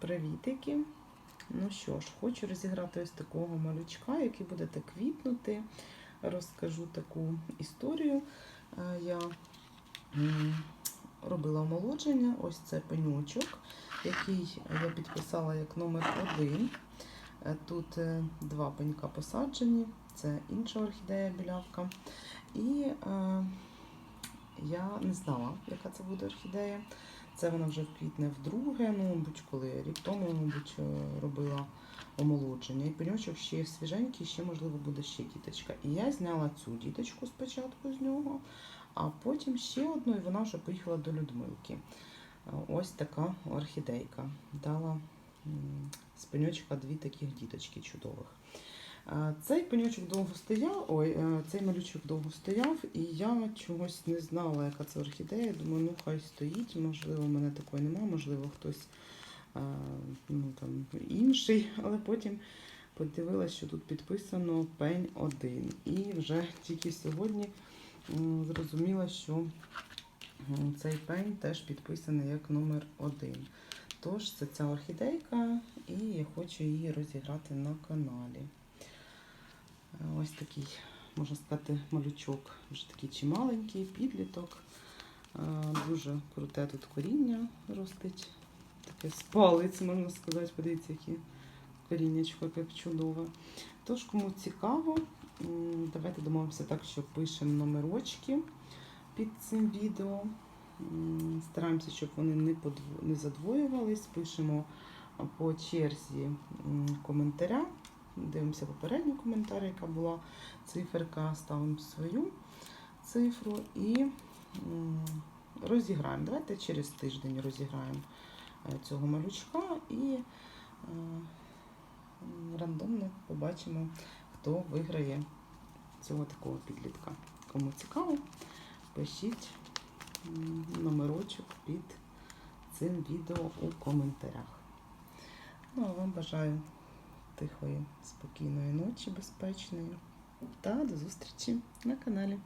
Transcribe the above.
Привітики! Ну що ж, хочу розіграти ось такого малючка, який буде так квітнути. Розкажу таку історію. Е, Я робила омолодження, ось це пеньочок, який я підписала як номер один. Е, Тут е, два пенька посаджені, це інша орхідея білявка. І я не знала, яка це буде орхідея. Це вона вже в квітне вдруге, ну, мабуть, коли рік тому, мабуть, е, робила омолодження. І пеньочок ще свіженький, ще, можливо, буде ще діточка. І я зняла цю діточку спочатку з нього, а потім ще одну, і вона вже поїхала до Людмилки. Е, Ось така орхідейка. Дала з пеньочка дві таких діточки чудових. Цей пеньочок довго стояв, ой, е, цей малючок довго стояв, і я чогось не знала, яка це орхідея. Думаю, ну хай стоїть, можливо, в мене такої нема, можливо, хтось е, ну, там, інший, але потім подивилася, що тут підписано пень 1. І вже тільки сьогодні зрозуміла, що цей пень теж підписаний як номер 1. Тож це ця орхідейка, і я хочу її розіграти на каналі. Ось такий, можна сказати, малючок, вже такий чималенький, підліток. Е, Дуже круте тут коріння ростить. Таке з палець, можна сказати, подивіться, яке коріннячко, як чудове. Тож, кому цікаво, давайте домовимося так, що пишемо номерочки під цим відео. Стараємося, щоб вони не, подво- не задвоювались. Пишемо по черзі коментаря. Дивимося попередню коментар, яка була циферка, ставимо свою цифру і розіграємо. Давайте через тиждень розіграємо е, цього малючка і е, рандомно побачимо, хто виграє цього такого підлітка. Кому цікаво, пишіть номерочок під цим відео у коментарях. Ну, а вам бажаю тихої, спокійної ночі, безпечної. Та до зустрічі на каналі.